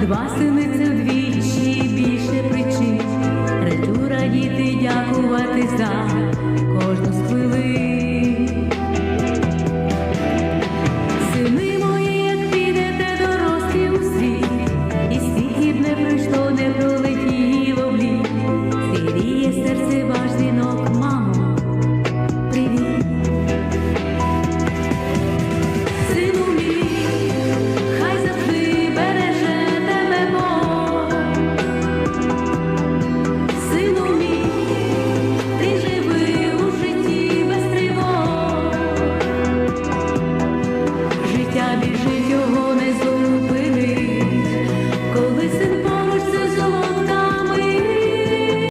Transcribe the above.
два сини це вдвічі більше причин. Ретура радіти, дякувати за.